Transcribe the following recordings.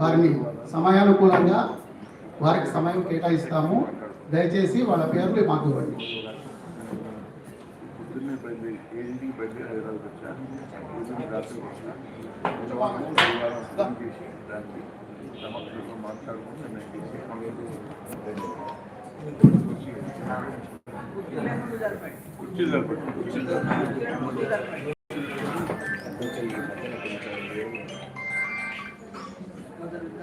వారిని సమయానుకూలంగా వారికి సమయం కేటాయిస్తాము. దయచేసి వాళ్ళ పేర్లు మాకు ఇవ్వండి. పొద్దున్నే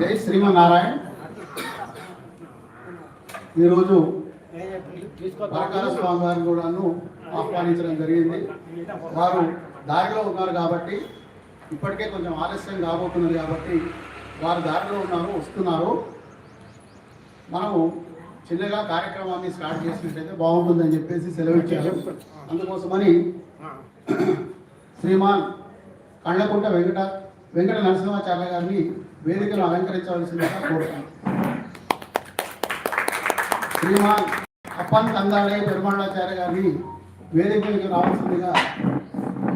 జై శ్రీమన్నారాయణ. ఈరోజు పరకాల స్వామి వారిని కూడాను ఆహ్వానించడం జరిగింది. వారు దారిలో ఉన్నారు కాబట్టి ఇప్పటికే కొంచెం ఆలస్యం కాబోతున్నది కాబట్టి వారు దారిలో ఉన్నారు వస్తున్నారు. మనము చిన్నగా కార్యక్రమాన్ని స్టార్ట్ చేసినట్టయితే బాగుంటుందని చెప్పేసి సెలవిచ్చారు. అందుకోసమని శ్రీమాన్ కళ్ళకుంట వెంకట వెంకట నరసింహాచార్య గారిని వేదికను అలంకరించవలసిందిగా కోరుతాను శ్రీమాన్ అప్పన్ తందాడే పెరుమాళాచార్య గారిని వేదికలకు రావాల్సిందిగా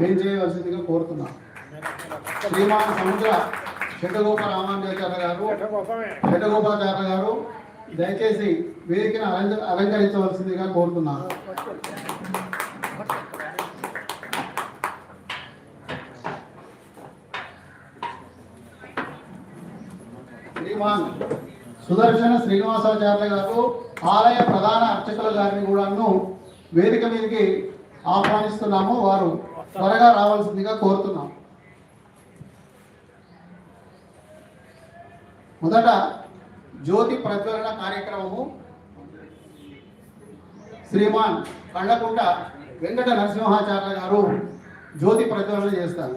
ఏం చేయవలసిందిగా కోరుతున్నాం శ్రీమాన్ సముద్ర చెడ్డగోప రామాంజాచార్య గారు చెడ్డగోపాచార్య గారు దయచేసి వేదికను అలంక అలంకరించవలసిందిగా కోరుతున్నాను. శ్రీమాన్ సుదర్శన శ్రీనివాసాచార్య గారు ఆలయ ప్రధాన అర్చకుల గారిని కూడాను వేదిక మీదకి ఆహ్వానిస్తున్నాము. వారు త్వరగా రావాల్సిందిగా కోరుతున్నాం. మొదట జ్యోతి ప్రజ్వలన కార్యక్రమము శ్రీమాన్ కళ్ళకుంట వెంకట నరసింహాచార్య గారు జ్యోతి ప్రజ్వలన చేస్తారు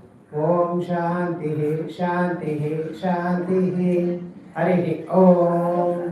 ओम शांति शांति शांति। हरि ओम।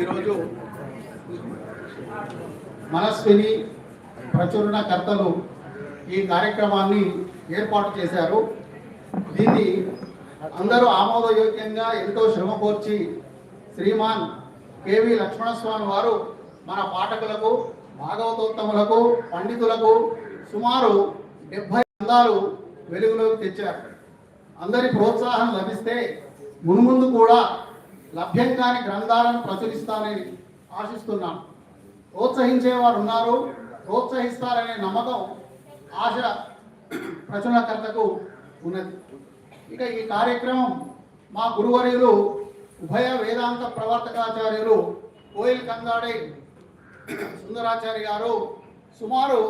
ఈరోజు మనస్విని ప్రచురణ కర్తలు ఈ కార్యక్రమాన్ని ఏర్పాటు చేశారు. దీన్ని అందరూ ఆమోదయోగ్యంగా ఎంతో శ్రమ కోర్చి శ్రీమాన్ కేవి లక్ష్మణస్వామి వారు మన పాఠకులకు భాగవతోత్తములకు పండితులకు సుమారు డెబ్భై అందాలు వెలుగులోకి తెచ్చారు. అందరి ప్రోత్సాహం లభిస్తే మునుముందు కూడా లభ్యం కాని గ్రంథాలను ప్రచురిస్తానని ఆశిస్తున్నాను ప్రోత్సహించేవారు ఉన్నారు. ప్రోత్సహిస్తారనే నమ్మకం ఆశ ప్రచురణకర్తకు ఉన్నది. ఇక ఈ కార్యక్రమం మా గురువర్యులు ఉభయ వేదాంత ప్రవర్తకాచార్యులు కోయిల్ కంగాడే సుందరాచారి గారు సుమారు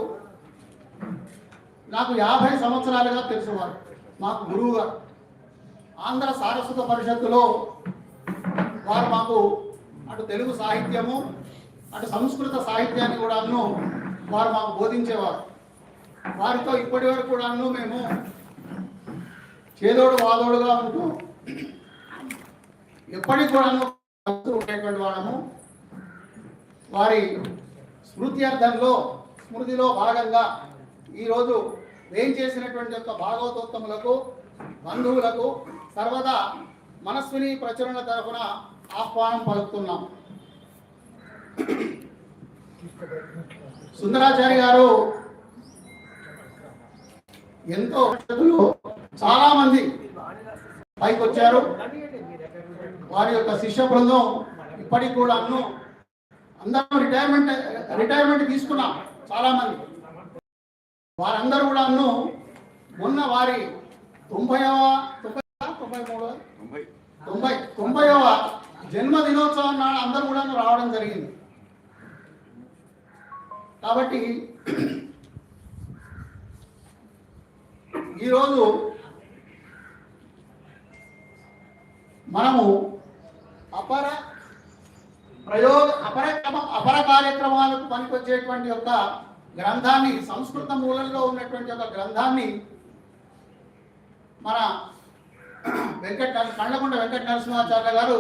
నాకు యాభై సంవత్సరాలుగా తెలుసువారు మాకు గురువు గారు ఆంధ్ర సారస్వత పరిషత్తులో వారు మాకు అటు తెలుగు సాహిత్యము అటు సంస్కృత సాహిత్యాన్ని కూడాను వారు మాకు బోధించేవారు. వారితో ఇప్పటి వరకు కూడాను మేము చేదోడు వాదోడుగా ఉంటూ ఎప్పటికి కూడాను ఉండేటువంటి వాళ్ళము. వారి స్మృత్యర్థంలో స్మృతిలో భాగంగా ఈరోజు ఏం చేసినటువంటి యొక్క భాగవతోత్తములకు బంధువులకు సర్వదా మనస్విని ప్రచురణ తరఫున ఆహ్వానం పలుకుతున్నాం. సుందరాచారి గారు ఎంతో చాలా మంది పైకి వచ్చారు వారి యొక్క శిష్య బృందం ఇప్పటికి కూడా అన్ను అందరం రిటైర్మెంట్ రిటైర్మెంట్ తీసుకున్నాం చాలా మంది. వారందరూ కూడా అన్ను మొన్న వారి తొంభైవ తొంభై తొంభై మూడవ తొంభై. తొంభై తొంభైవ జన్మ దినోత్సవం నాడు అందరూ కూడా రావడం జరిగింది. కాబట్టి ఈరోజు మనము అపర ప్రయోగ అపర క్రమ- అపర కార్యక్రమాలకు పనికొచ్చేటువంటి యొక్క గ్రంథాన్ని సంస్కృత మూలంలో ఉన్నటువంటి ఒక గ్రంథాన్ని మన వెంకట కళ్ళకొండ వెంకట నరసింహాచార్య గారు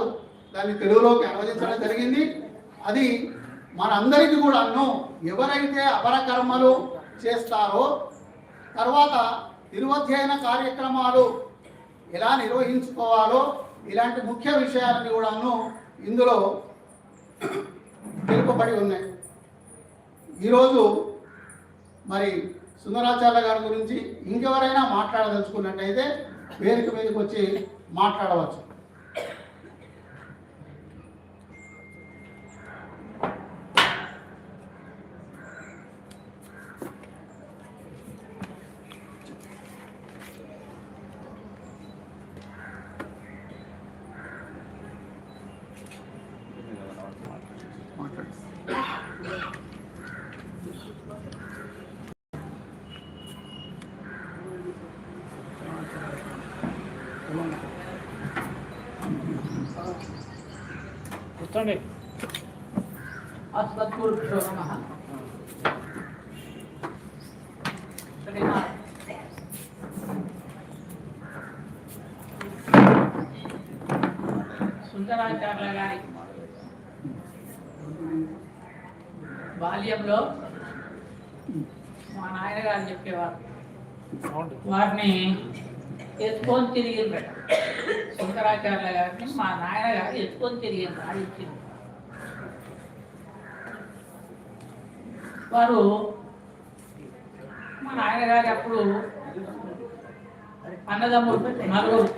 దాన్ని తెలుగులోకి అనువదించడం జరిగింది. అది మన అందరికీ కూడా ఎవరైతే అపర కర్మలు చేస్తారో తర్వాత తిరువధ్యయన కార్యక్రమాలు ఎలా నిర్వహించుకోవాలో ఇలాంటి ముఖ్య విషయాలని కూడాను ఇందులో తెలుపబడి ఉన్నాయి. ఈరోజు మరి సుందరాచార్య గారి గురించి ఇంకెవరైనా మాట్లాడదలుచుకున్నట్టయితే వేదిక మీదకి వచ్చి మాట్లాడవచ్చు. అస్మద్గురుభ్యో నమః శ్రీనాథ్ సుందరాచార్య గారి బాల్యంలో మా నాయనగారు చెప్పేవారు। వారిని ఎత్తుకొని తిరిగిండ్రట శంకరాచార్య గారిని మా నాయనగారు ఎత్తుకొని తిరిగిండ్రు ఆడించింది వారు మా నాయనగారు అప్పుడు అన్నదమ్ములు నలుగురు.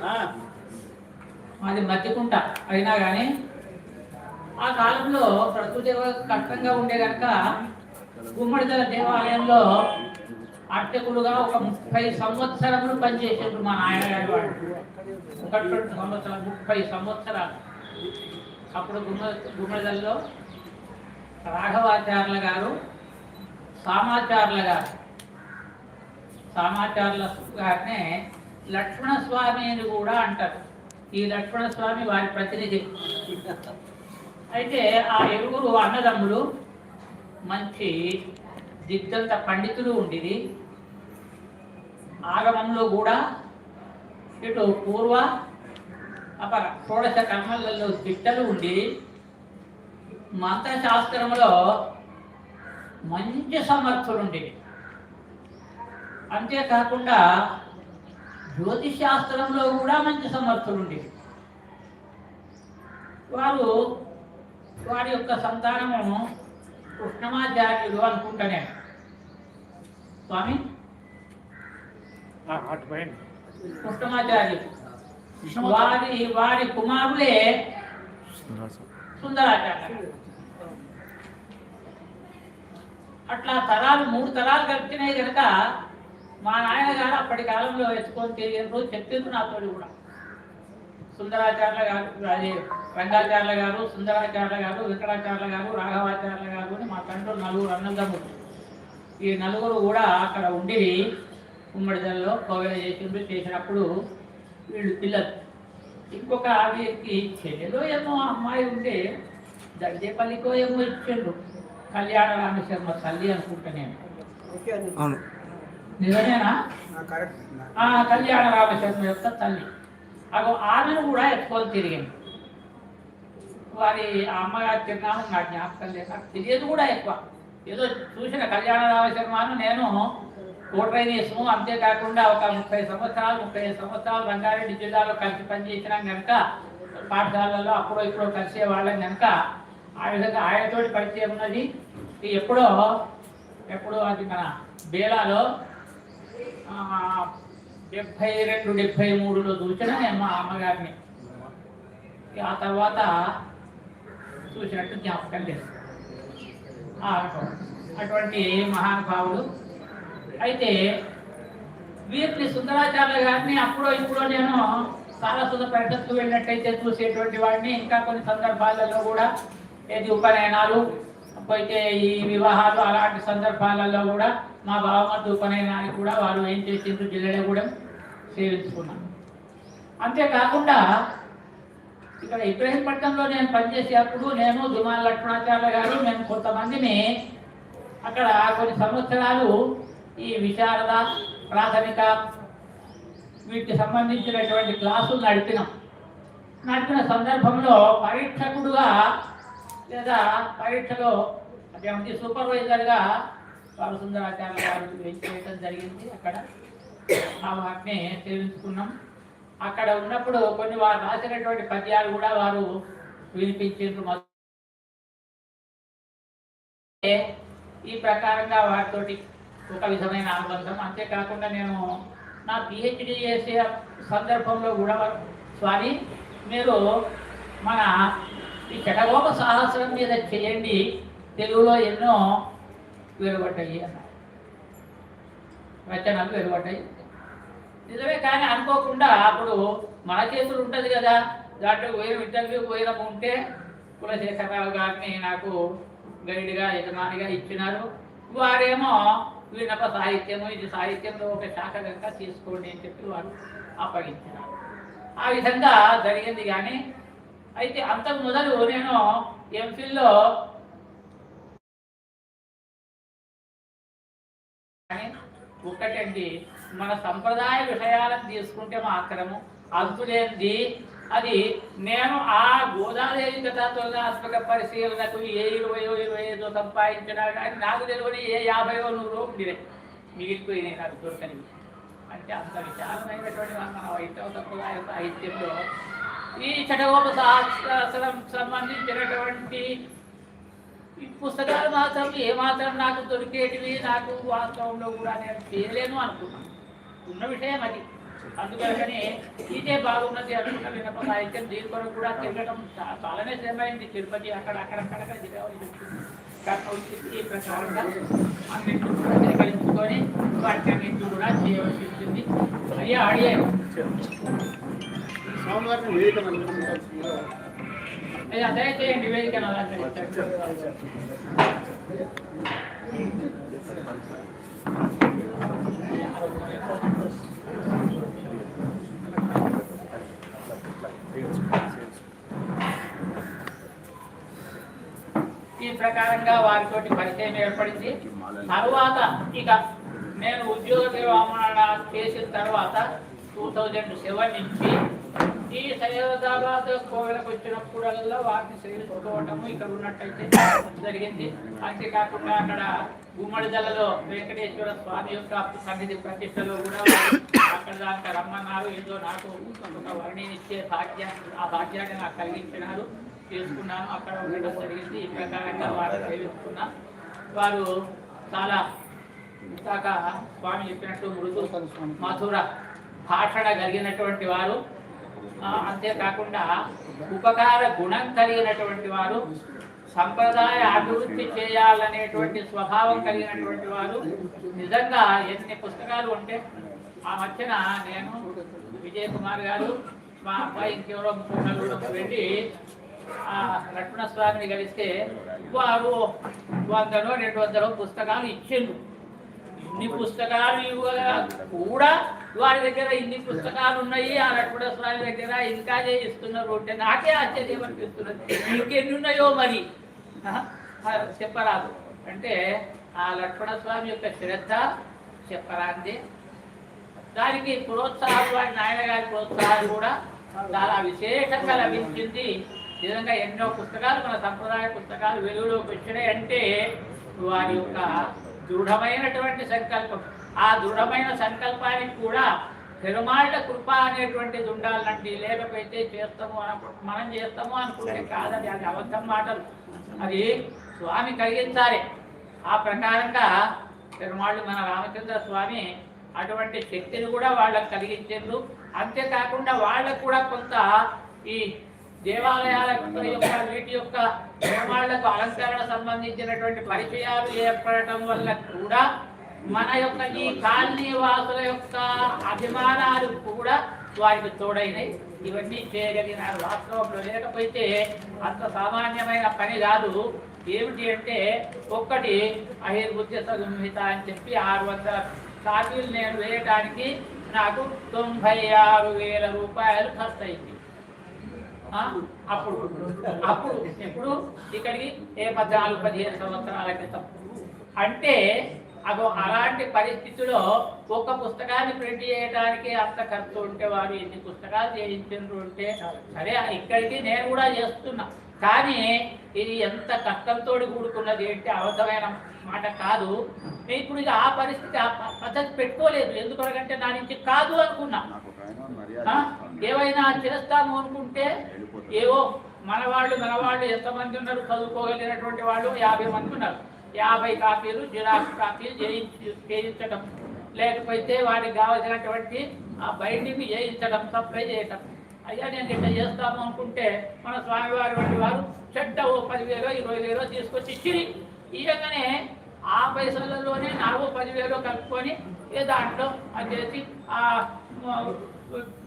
మాది మధ్యకుంట. అయినా కానీ ఆ కాలంలో ప్రకృతి కష్టంగా ఉండే కనుక గుమ్మడిదల దేవాలయంలో అర్చకులుగా ఒక ముప్పై సంవత్సరములు పనిచేసారు మా నాయనగారి వాడు ఒకటి రెండు సంవత్సరాలు ముప్పై సంవత్సరాలు. అప్పుడు గుమ్మ గుమ్మడిదల్లో రాఘవాచార్యుల గారు సామాచారుల గారు సామాచారుల గారినే లక్ష్మణ స్వామి అని కూడా అంటారు. ఈ లక్ష్మణ స్వామి వారి ప్రతినిధి. అయితే ఆ ఎరుగురు అన్నదమ్ములు మంచి దిగ్గంత పండితులు ఉండిది ఆగమంలో కూడా ఇటు పూర్వ అపర షోడశ కర్మలలో దిట్టలు ఉండి మంత్రశాస్త్రంలో మంచి సమర్థులు ఉండేవి. అంతేకాకుండా జ్యోతిష్ శాస్త్రంలో కూడా మంచి సమర్థులు ఉండేవి. వారు వారి యొక్క సంతానము కృష్ణమాచార్యులు అనుకుంటానే. స్వామి? కృష్ణమాచార్యులు. వారి వారి కుమారులే సుందరాచార్య అట్లా తరాలు మూడు తరాలు కలిపినాయి కనుక మా నాయన గారు అప్పటి కాలంలో ఎత్తుకొని తిరిగిన చెప్పింది నాతో కూడా. సుందరాచార్య గారు అదే రంగాచార్య గారు సుందరాచార్య గారు వెంకటాచార్య గారు రాఘవాచార్య గారు అని మా తండ్రులు నలుగురు అన్నదమ్ములు. ఈ నలుగురు కూడా అక్కడ ఉండి ఉమ్మడిదల్లో కోవెల చేసిండ్రు చేసినప్పుడు వీళ్ళు పిల్లలు. ఇంకొక వీరికి చెల్లెలో ఏమో అమ్మాయి ఉంటే దర్జేపల్లికో ఏమో ఇచ్చిండ్రు. కళ్యాణ రామశర్మ తల్లి అనుకుంటా నేను. అవును. నిజమేనా? ఆ కళ్యాణ రామశర్మ యొక్క తల్లి. అగో ఆమెను కూడా ఎత్తుకొని తిరిగింది. వారి ఆ అమ్మగారి చిరునామం నాకు జ్ఞాపకం లేదు. నాకు తెలియదు కూడా ఎక్కువ. ఏదో చూసిన కళ్యాణ రామశర్మను నేను కోట్రైనేసము అంతేకాకుండా ఒక ముప్పై సంవత్సరాలు ముప్పై ఐదు సంవత్సరాలు రంగారెడ్డి జిల్లాలో కలిసి పనిచేసినాం కనుక పాఠశాలలో అప్పుడో ఇప్పుడు కలిసే వాళ్ళం కనుక ఆ విధంగా ఆయనతోటి పరిచయం ఉన్నది. ఇది ఎప్పుడో ఎప్పుడో అది మన బేలాలో డెబ్బై డెబ్భై రెండు డెబ్భై మూడులో చూసిన మా అమ్మగారిని. ఆ తర్వాత చూసినట్టు జ్ఞాపకం లేదు అటువంటి మహానుభావుడు. అయితే వీరిని సుందరాచార్య గారిని అప్పుడో ఇప్పుడో నేను సారస్వత పరిషత్తు వెళ్ళినట్టయితే చూసేటువంటి వాడిని. ఇంకా కొన్ని సందర్భాలలో కూడా ఏది ఉపనయనాలు? అయితే ఈ వివాహాలు అలాంటి సందర్భాలలో కూడా మా బావమతి ఉపనయనానికి కూడా వారు ఏం చేసిండ్రు కూడా సేవించుకున్నాను అంతేకాకుండా ఇక్కడ ఇబ్రహీంపట్నంలో నేను పనిచేసేటప్పుడు నేను దుమాల లక్ష్మణాచార్య గారు మేము కొంతమందిని అక్కడ కొన్ని సంవత్సరాలు ఈ విశారద ప్రాథమిక వీటికి సంబంధించినటువంటి క్లాసులు నడిపినాం. నడిపిన సందర్భంలో పరీక్షకుడుగా లేదా పరీక్షలో అదేమిటి సూపర్వైజర్గా బాలసుందరాచార్య సుందరాచార్య గారు చేయడం జరిగింది అక్కడ. ఆ వాటిని సేవించుకున్నాం. అక్కడ ఉన్నప్పుడు కొన్ని వారు రాసినటువంటి పద్యాలు కూడా వారు వినిపించారు ఈ ప్రకారంగా వారితోటి ఒక విధమైన అనుబంధం. అంతేకాకుండా నేను నా పిహెచ్డి చేసే సందర్భంలో కూడా స్వామి మీరు మన ఈ శటగోప సాహసం మీద చేయండి తెలుగులో ఎన్నో వెలువడ్డాయి అన్నారు. రచనలు వెలువడ్డాయి నిజమే కానీ అనుకోకుండా అప్పుడు మన చేతులు ఉంటుంది కదా. దాంట్లో పోయిన ఇంటర్వ్యూ పోయినాము ఉంటే కులశేఖరరావు గారిని నాకు గైడ్గా యజమానిగా ఇచ్చినారు. వారేమో వినప సాహిత్యము ఇది సాహిత్యంలో ఒక శాఖ కనుక తీసుకోండి అని చెప్పి వారు అప్పగించినారు. ఆ విధంగా జరిగింది కానీ అయితే అంతకు మొదలు నేను ఎంఫిల్లో కానీ ఒకటండి మన సంప్రదాయ విషయాలను తీసుకుంటే మాత్రము అంతులేంది అది నేను ఆ గోదాదేవి కథాత్మక పరిశీలనకు ఏ ఇరవయో ఇరవై ఐదో సంపాదించినా కానీ నాకు తెలియని ఏ యాభైయో నూరో ఉండినాయి మిగిలిపోయినాయి నాకు దొరకని అంటే అంత విశాలమైనటువంటి మన వైష్ణవ సంప్రదాయ సాహిత్యంలో ఈ చటగోప శాస్త్రం సంబంధించినటువంటి ఈ పుస్తకాలు మాత్రం ఏమాత్రం నాకు దొరికేటివి నాకు వాస్తవంలో కూడా నేను చేయలేను అనుకున్నాను ఉన్న విషయం అది. అందుకనే ఇదే బాగున్నది అనుకున్న వినప సాహిత్యం దీని కొరకు కూడా తిరగడం చాలానే శ్రమైంది తిరుపతి అక్కడ అక్కడక్కడ అక్కడ ఈ ప్రకారంగా అన్నింటిని కూడా సేకరించుకొని కూడా చేయవలసి ఉంటుంది అయ్యా అడిగారు స్వామివారిని వివేకం అనుకుంటారు అయ్యా ఈ ప్రకారంగా వారితోటి పరిచయం ఏర్పడింది. తర్వాత ఇక నేను ఉద్యోగ విరమణ చేసిన తర్వాత టూ థౌజండ్ సెవెన్ నుంచి ఈ సైదాబాద్ కోవెలకు వచ్చినప్పుడల్లా వాటిని సేవించుకోవటము ఇక్కడ ఉన్నట్టయితే జరిగింది. అంతేకాకుండా అక్కడ గుమ్మడి దళలో వెంకటేశ్వర స్వామి యొక్క సన్నిధి ప్రతిష్టలో కూడా అక్కడ దాకా రమ్మన్నారు. ఏదో నాకు ఒక వర్ణిని ఇచ్చే భాగ్యాన్ని ఆ భాగ్యాన్ని నాకు కలిగించినారు. చేసుకున్నాను అక్కడ ఉండడం జరిగింది. ఈ ప్రకారంగా వారు సేవించుకున్నా వారు చాలా ఇందాక స్వామి చెప్పినట్టు మృదు మధుర భాషణ కలిగినటువంటి వారు. అంతేకాకుండా ఉపకార గుణం కలిగినటువంటి వారు సంప్రదాయ అభివృద్ధి చేయాలనేటువంటి స్వభావం కలిగినటువంటి వారు నిజంగా ఎన్ని పుస్తకాలు ఉంటే ఆ మధ్యన నేను విజయ్ కుమార్ గారు మా అబ్బాయి ఇంకెవరో ముగ్గురు వెళ్ళి ఆ లక్ష్మణ స్వామిని కలిస్తే వారు వందలో రెండు వందలో పుస్తకాలు ఇచ్చిండు ఇన్ని పుస్తకాలు కూడా వారి దగ్గర ఇన్ని పుస్తకాలు ఉన్నాయి ఆ లక్ష్మణ స్వామి దగ్గర ఇంకా చేయిస్తున్నారు అంటే నాకే ఆశ్చర్యం అనిపిస్తున్నది. ఇంకెన్ని ఉన్నాయో మరి చెప్పరాదు. అంటే ఆ లక్ష్మణ స్వామి యొక్క శ్రద్ధ చెప్పరాంది. దానికి ప్రోత్సాహం వారి నాయన గారి ప్రోత్సాహం కూడా చాలా విశేషంగా లభించింది. నిజంగా ఎన్నో పుస్తకాలు మన సంప్రదాయ పుస్తకాలు వెలుగులోకి వచ్చినాయి అంటే వారి యొక్క దృఢమైనటువంటి సంకల్పం. ఆ దృఢమైన సంకల్పానికి కూడా పెరుమాళ్ళ కృప అనేటువంటిది ఉండాలంటే లేకపోతే చేస్తాము అనుకు మనం చేస్తాము అనుకుంటే కాదని అది అబద్ధం మాటలు. అది స్వామి కలిగించాలి. ఆ ప్రకారంగా పెరుమాళ్ళు మన రామచంద్ర స్వామి అటువంటి శక్తిని కూడా వాళ్ళకి కలిగించారు అంతేకాకుండా వాళ్ళకు కూడా కొంత ఈ దేవాలయాల యొక్క వీటి యొక్క నిర్మాణాలకు అలంకరణ సంబంధించినటువంటి పరిచయాలు ఏర్పడటం వల్ల కూడా మన యొక్క ఈ కాలనీ వాసుల యొక్క అభిమానాలు కూడా వారికి తోడైనాయి. ఇవన్నీ చేయగలిగినారు. వాస్తవంలో లేకపోతే అంత సామాన్యమైన పని కాదు. ఏమిటి అంటే ఒక్కటి అహిర్బుద్ధ సంహిత అని చెప్పి ఆరు వందల కాపీలు నేను వేయటానికి నాకు తొంభై ఆరు వేల రూపాయలు ఖర్చు అయింది అప్పుడు. అప్పుడు. ఎప్పుడు? ఇక్కడికి ఏ పద్నాలుగు పదిహేను సంవత్సరాల క్రితం. అంటే అగో అలాంటి పరిస్థితిలో ఒక పుస్తకాన్ని ప్రింట్ చేయడానికి అంత ఖర్చు ఉంటే వారు ఎన్ని పుస్తకాలు చేయించారు అంటే సరే ఇక్కడికి నేను కూడా చేస్తున్నా. కానీ ఇది ఎంత కష్టంతో కూడుకున్నది ఏంటి అవసరమైన మాట కాదు. ఇప్పుడు ఇక ఆ పరిస్థితి ఆ పద్ధతి పెట్టుకోలేదు. ఎందుకంటే నా నుంచి కాదు అనుకున్నా. ఏవైనా చేస్తాము అనుకుంటే ఏవో మన వాళ్ళు మన వాళ్ళు ఎంతమంది ఉన్నారు చదువుకోగలిగినటువంటి వాళ్ళు యాభై మంది ఉన్నారు. యాభై కాపీలు జిరాక్స్ కాపీలు చేయించి చేయించడం లేకపోతే వారికి కావలసినటువంటి ఆ బైండింగ్ చేయించడం సప్లై చేయటం. అయ్యా నేను ఇట్లా చేస్తాము అనుకుంటే మన స్వామివారి వంటి వారు చెడ్డ ఓ పదివేలో ఇరవై వేలో తీసుకొచ్చి ఇచ్చిరి. ఇవ్వగానే ఆ పైసలలోనే నాలుగు పదివేలు కలుపుకొని ఏ దాంట్లో అది చేసి ఆ,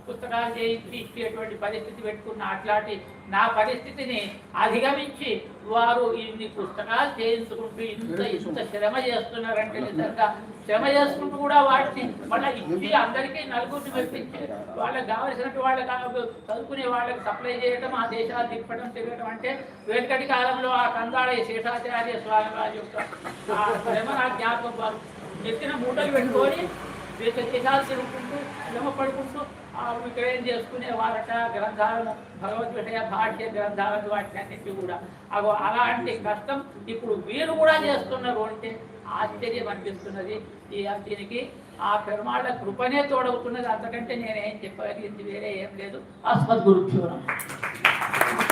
పుస్తకాలు చేయించి ఇచ్చేటువంటి పరిస్థితి పెట్టుకున్న అట్లాంటి నా పరిస్థితిని అధిగమించి వారు ఇన్ని పుస్తకాలు చేయించుకుంటూ ఇంత ఇంత శ్రమ చేస్తున్నారంటే నిజంగా శ్రమ చేసుకుంటూ కూడా వాటిని మళ్ళీ ఇచ్చి అందరికీ నలుగురిని మెప్పించి వాళ్ళకి కావలసినట్టు వాళ్ళకి చదువుకునే వాళ్ళకి సప్లై చేయడం ఆ దేశాలు తిప్పడం తిరగడం అంటే వెనుకటి కాలంలో ఆ కందాడ శేషాచార్య స్వామి వారి యొక్క ఆ శ్రమ నా జ్ఞాపకం వారు ఎత్తిన మూటలు పెట్టుకొని దేశ దేశాలు తిరుగుకుంటూ శ్రమ పడుకుంటూ విక్రయం చేసుకునే వారట గ్రంథాలను భగవద్గీత భాష్య గ్రంథాలను వాటిని కూడా. అగో అలాంటి కష్టం ఇప్పుడు వీరు కూడా చేస్తున్నారు అంటే ఆశ్చర్యం అనిపిస్తున్నది. ఈ దీనికి ఆ పెరుమాళ్ళ కృపనే తోడవుతున్నది. అంతకంటే నేనేం చెప్పగలిగింది వేరే ఏం లేదు. అస్మద్గురు నమః.